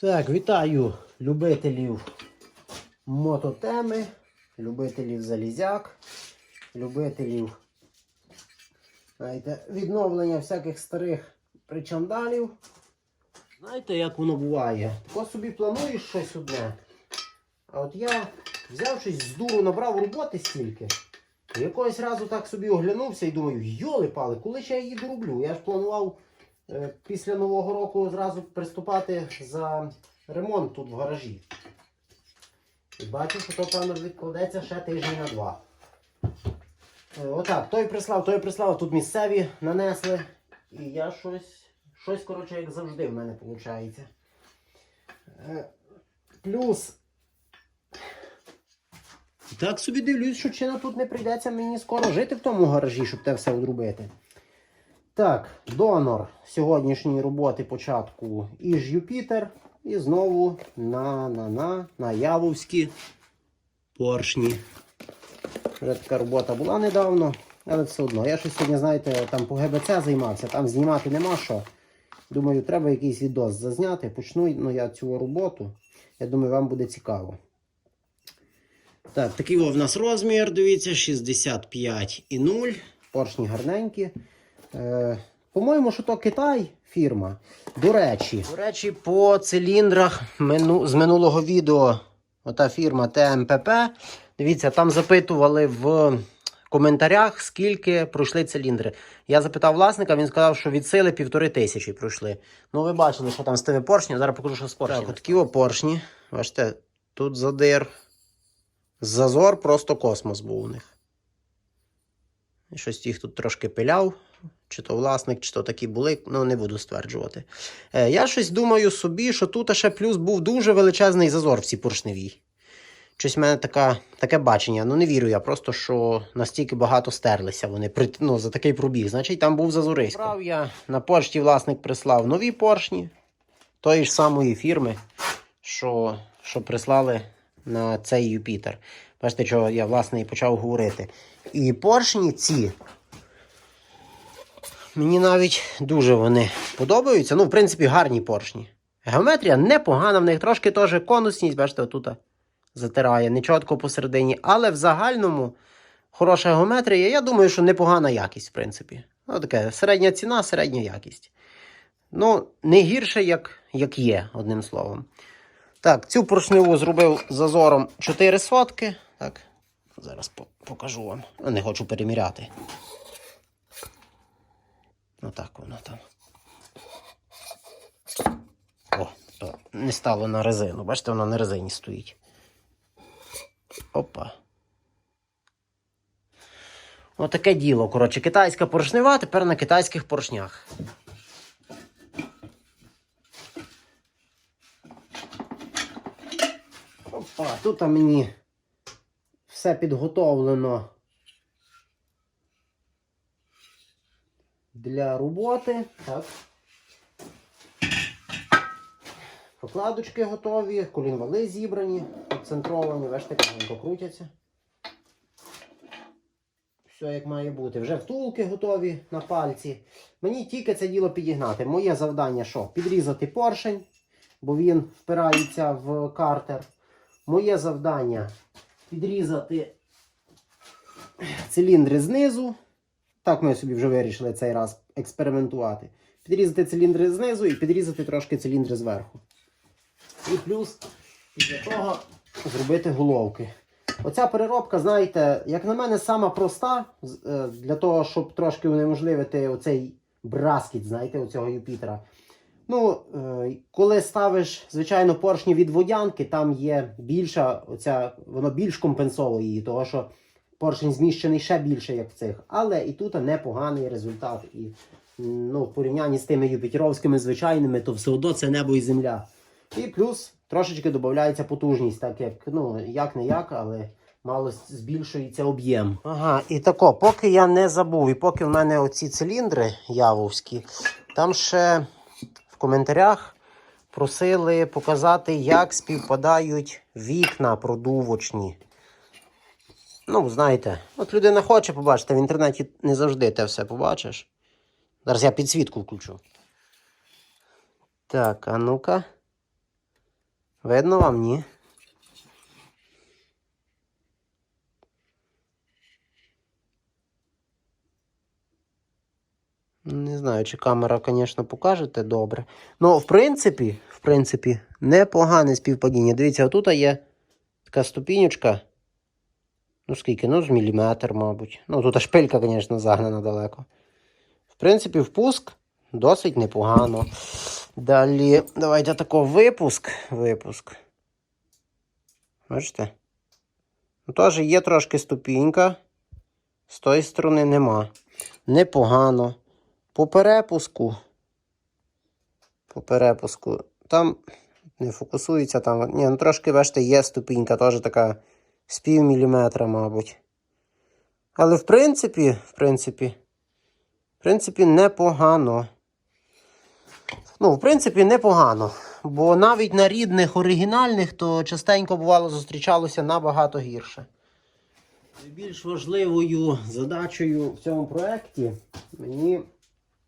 Так, вітаю любителів мототеми, любителів залізяк, любителів знаєте, відновлення всяких старих причандалів. Знаєте, як воно буває? Тако собі плануєш щось одне. А от я взяв щось з дуру, набрав роботи стільки. Якогось разу так собі оглянувся і думаю, йоли пали, коли ж я її дороблю? Я ж планував після Нового року зразу приступати за ремонт тут в гаражі. І бачу, що то, певно, відкладеться ще тиждень на два. Е, Отак, той прислав, той прислав, тут місцеві нанесли. І я щось, щось, коротше, як завжди в мене виходить. Плюс. Так собі дивлюсь, що чина тут не прийдеться мені скоро жити в тому гаражі, щоб те все одробити. Так, донор сьогоднішньої роботи початку Іж Юпітер. І знову на на на на Явовські поршні. Вже така робота була недавно, але все одно. Я щось сьогодні, знаєте, там по ГБЦ займався, там знімати нема що. Думаю, треба якийсь відос зазняти. Почну ну, я цю роботу. Я думаю, вам буде цікаво. Так, такий в нас розмір, дивіться, 65,0. Поршні гарненькі. Е, по-моєму, що то Китай фірма. До речі, до речі, по циліндрах мину, з минулого відео ота фірма ТМПП. Дивіться, там запитували в коментарях, скільки пройшли циліндри. Я запитав власника, він сказав, що від сили півтори тисячі пройшли. Ну, ви бачили, що там з тими поршні. Зараз покажу, що з поршні. Так, такі о поршні. Бачите, тут задир. Зазор просто космос був у них. Щось їх тут трошки пиляв. Чи то власник, чи то такі були, ну не буду стверджувати. Е, я щось думаю собі, що тут ще плюс був дуже величезний зазор в цій поршневій. Щось в мене така, таке бачення. Ну не вірю я, просто що настільки багато стерлися вони при, ну, за такий пробіг. Значить, там був зазорисько. Брав я на пошті власник прислав нові поршні тої ж самої фірми, що, що прислали на цей Юпітер. Бачите, що я власне і почав говорити. І поршні ці. Мені навіть дуже вони подобаються. Ну, в принципі, гарні поршні. Геометрія непогана, в них трошки теж конусність, бачите, отут затирає, нечітко посередині. Але в загальному хороша геометрія. Я думаю, що непогана якість, в принципі. Ну, таке середня ціна, середня якість. Ну, не гірше, як, як є, одним словом. Так, цю поршневу зробив зазором 4 сотки. Так, зараз покажу вам. Не хочу переміряти. Отак воно там. О, то не стало на резину. Бачите, воно на резині стоїть. Опа. Отаке діло. Коротше, китайська поршнева, тепер на китайських поршнях. Опа, тут мені все підготовлено для роботи. Так. Прокладочки готові, колінвали зібрані, центровані, бачите, як вони крутяться. Все як має бути. Вже втулки готові на пальці. Мені тільки це діло підігнати. Моє завдання що? Підрізати поршень, бо він впирається в картер. Моє завдання підрізати циліндри знизу. Так ми собі вже вирішили цей раз експериментувати. Підрізати циліндри знизу і підрізати трошки циліндри зверху. І плюс після того зробити головки. Оця переробка, знаєте, як на мене, сама проста е, для того, щоб трошки унеможливити оцей браскіт, знаєте, оцього Юпітера. Ну, е, коли ставиш, звичайно, поршні від водянки, там є більша, оця, воно більш компенсовує її, того що поршень зміщений ще більше, як в цих. Але і тут непоганий результат. І ну, в порівнянні з тими юпітеровськими звичайними, то все одно це небо і земля. І плюс трошечки додається потужність, так як, ну, як не як, але мало збільшується об'єм. Ага, і тако, поки я не забув, і поки в мене оці циліндри явовські, там ще в коментарях просили показати, як співпадають вікна продувочні. Ну, знаєте, от людина хоче побачити, в інтернеті не завжди те все побачиш. Зараз я підсвітку включу. Так, а ну-ка. Видно вам, ні? Не знаю, чи камера, звісно, покажете добре. Ну, в принципі, в принципі, непогане співпадіння. Дивіться, отут є така ступінючка. Ну, скільки? Ну, з міліметр, мабуть. Ну, тут шпилька, звісно, загнана далеко. В принципі, впуск досить непогано. Далі, давайте тако випуск. Випуск. Бачите? Ну, теж є трошки ступінька. З тої сторони нема. Непогано. По перепуску. По перепуску. Там не фокусується там. Ні, ну трошки, бачите, є ступінька, теж така з пів міліметра, мабуть. Але в принципі, в принципі, в принципі, непогано. Ну, в принципі, непогано. Бо навіть на рідних оригінальних, то частенько бувало зустрічалося набагато гірше. Найбільш важливою задачею в цьому проєкті мені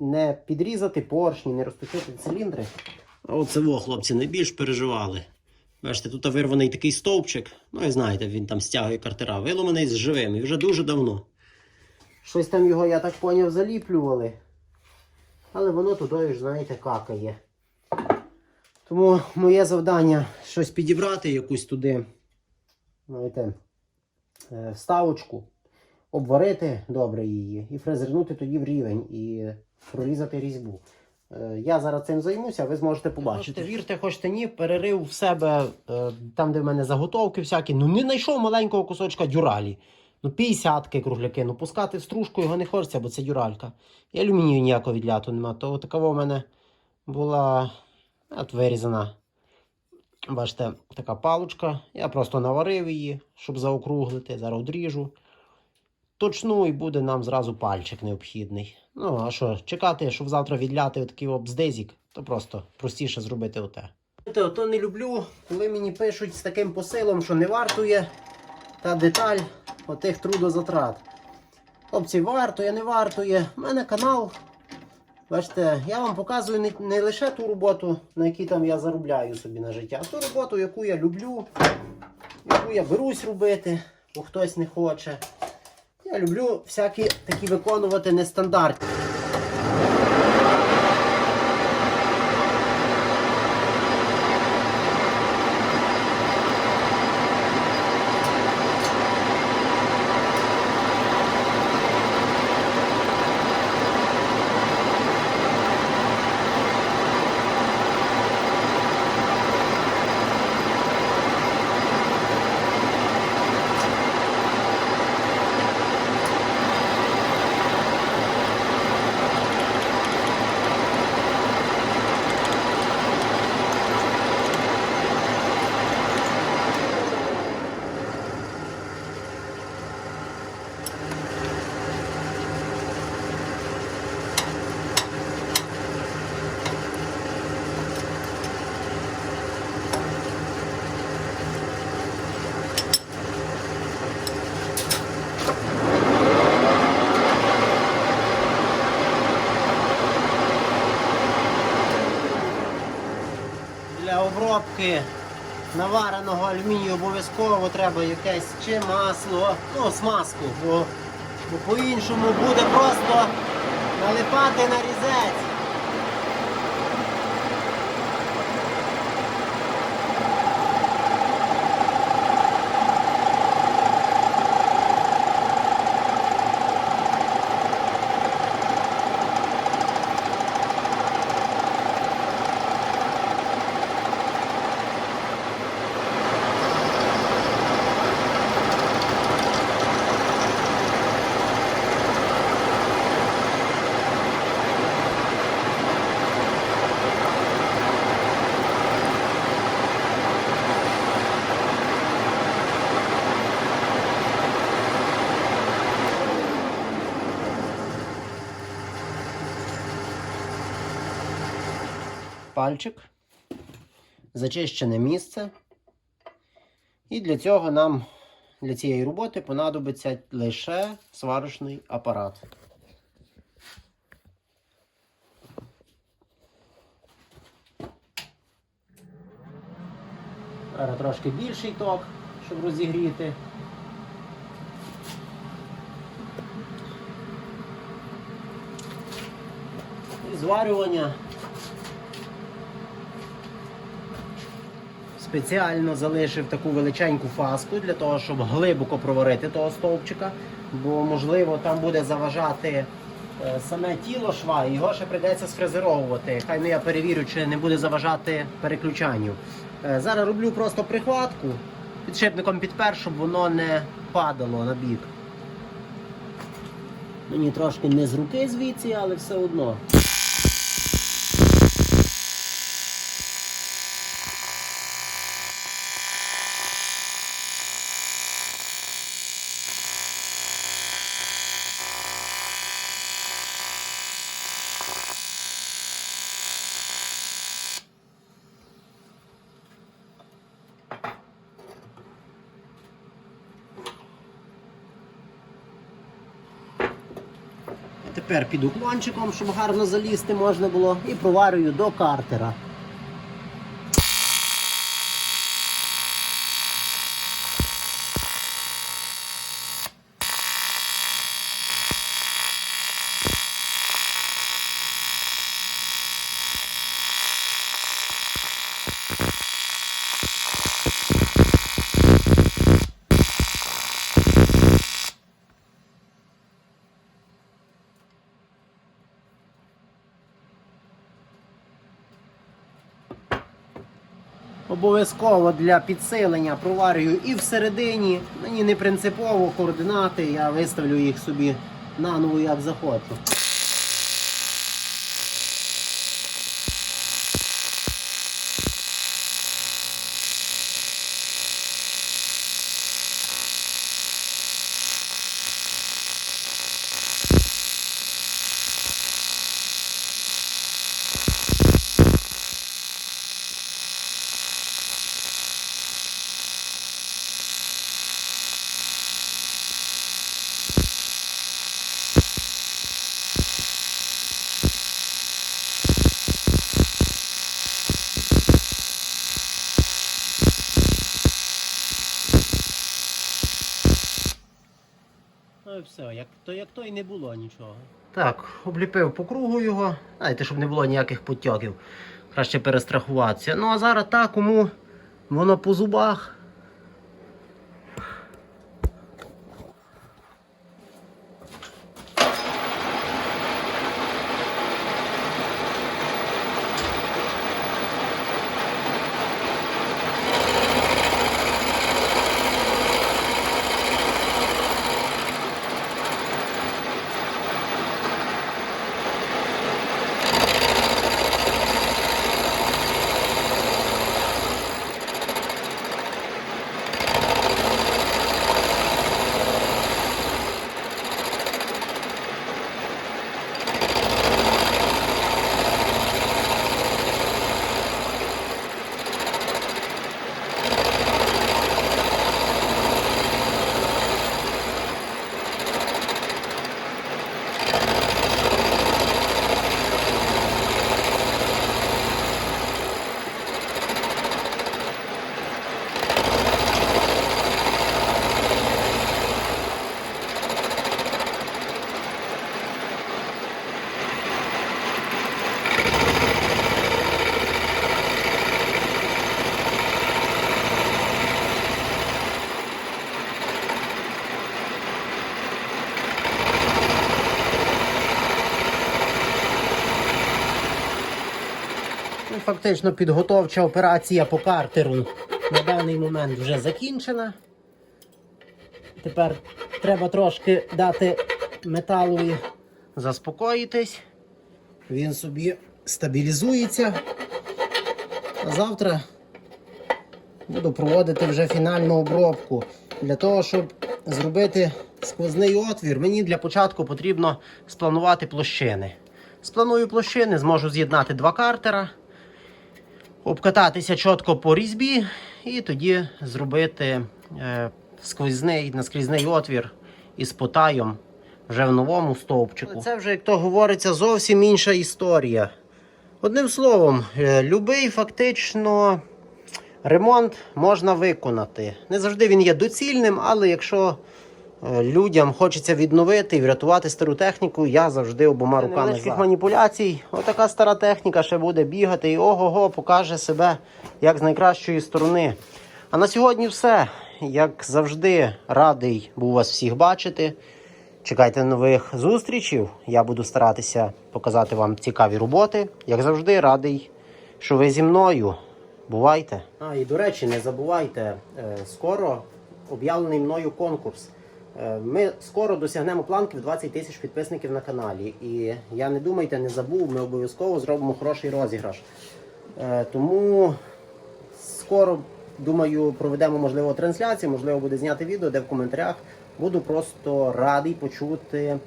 не підрізати поршні, не розточити циліндри. А оце во, хлопці, найбільш переживали. Бачите, тут вирваний такий стовпчик. Ну і знаєте, він там стягує картера. Виломаний з живим і вже дуже давно. Щось там його, я так поняв, заліплювали. Але воно туди знаєте, какає. Тому моє завдання щось підібрати, якусь туди, знаєте, е, вставочку, обварити добре її і фрезернути тоді в рівень і прорізати різьбу. Е, Я зараз цим займуся, ви зможете побачити. Вірте, хочете ні, перерив в себе е, там, де в мене заготовки всякі. Ну не знайшов маленького кусочка дюралі. Ну, 50 кругляки. Ну, пускати в стружку його не хочеться, бо це дюралька. І алюмінію ніякого відляту нема. То такова в мене була от вирізана. Бачите, така паличка. Я просто наварив її, щоб заокруглити. Зараз одріжу. Точну і буде нам зразу пальчик необхідний. Ну, а що, чекати, щоб завтра відляти отакий обздезік, то просто простіше зробити оте. Ото не люблю, коли мені пишуть з таким посилом, що не вартує та деталь отих трудозатрат. Хлопці, вартує, не вартує. У мене канал. Бачите, я вам показую не, не лише ту роботу, на якій там я заробляю собі на життя, а ту роботу, яку я люблю, яку я берусь робити, бо хтось не хоче. Люблю всякі такі виконувати нестандартні. Для обробки навареного алюмінію обов'язково треба якесь чи масло, ну смазку, бо, бо по-іншому буде просто налипати на різець. Пальчик, зачищене місце. І для цього нам, для цієї роботи, понадобиться лише сварочний апарат. Зараз трошки більший ток, щоб розігріти. І зварювання. Спеціально залишив таку величеньку фаску для того, щоб глибоко проварити того стовпчика, бо можливо там буде заважати е, саме тіло шва, і його ще прийдеться сфрезеровувати. Хай ну я перевірю, чи не буде заважати переключанню. Е, Зараз роблю просто прихватку, підшипником підпер, щоб воно не падало на бік. Мені трошки не з руки звідси, але все одно. Тепер під уклончиком, щоб гарно залізти можна було, і проварюю до картера. Обов'язково для підсилення проварюю і всередині. Мені не принципово координати, я виставлю їх собі наново як захочу. Все, як то, як то і не було нічого. Так, обліпив по кругу його. Знаєте, щоб не було ніяких потяків. Краще перестрахуватися. Ну а зараз так, кому воно по зубах. Фактично підготовча операція по картеру на даний момент вже закінчена. Тепер треба трошки дати металові заспокоїтись. Він собі стабілізується. А завтра буду проводити вже фінальну обробку. Для того, щоб зробити сквозний отвір, мені для початку потрібно спланувати площини. Спланую площини, зможу з'єднати два картера, обкататися чітко по різьбі і тоді зробити е, сквозний наскрізний отвір із потаєм вже в новому стовпчику. Це вже, як то говориться, зовсім інша історія. Одним словом, е, любий фактично Ремонт можна виконати. Не завжди він є доцільним, але якщо людям хочеться відновити і врятувати стару техніку, я завжди обома руками. Невеличких маніпуляцій. Отака стара техніка ще буде бігати і ого-го покаже себе як з найкращої сторони. А на сьогодні все. Як завжди, радий був вас всіх бачити. Чекайте нових зустрічей. Я буду старатися показати вам цікаві роботи. Як завжди, радий, що ви зі мною. Бувайте. А, і до речі, не забувайте, е, скоро об'явлений мною конкурс. Е, Ми скоро досягнемо планки в 20 тисяч підписників на каналі. І я не думайте, не забув, ми обов'язково зробимо хороший розіграш. Е, Тому скоро, думаю, проведемо можливо трансляцію, можливо, буде зняти відео, де в коментарях буду просто радий почути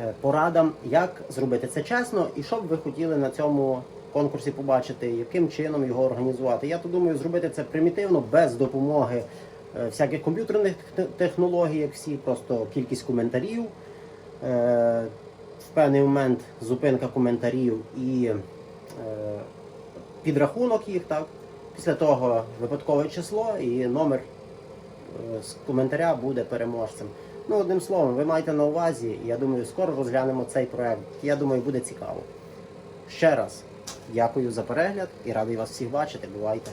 е, порадам, як зробити це чесно, і що б ви хотіли на цьому конкурсі побачити, яким чином його організувати. Я то думаю, зробити це примітивно, без допомоги всяких комп'ютерних технологій, як всі, просто кількість коментарів. Е, В певний момент зупинка коментарів і е, підрахунок їх, так. Після того випадкове число і номер е, з коментаря буде переможцем. Ну, одним словом, ви маєте на увазі, я думаю, скоро розглянемо цей проект. Я думаю, буде цікаво. Ще раз дякую за перегляд і радий вас всіх бачити. Бувайте!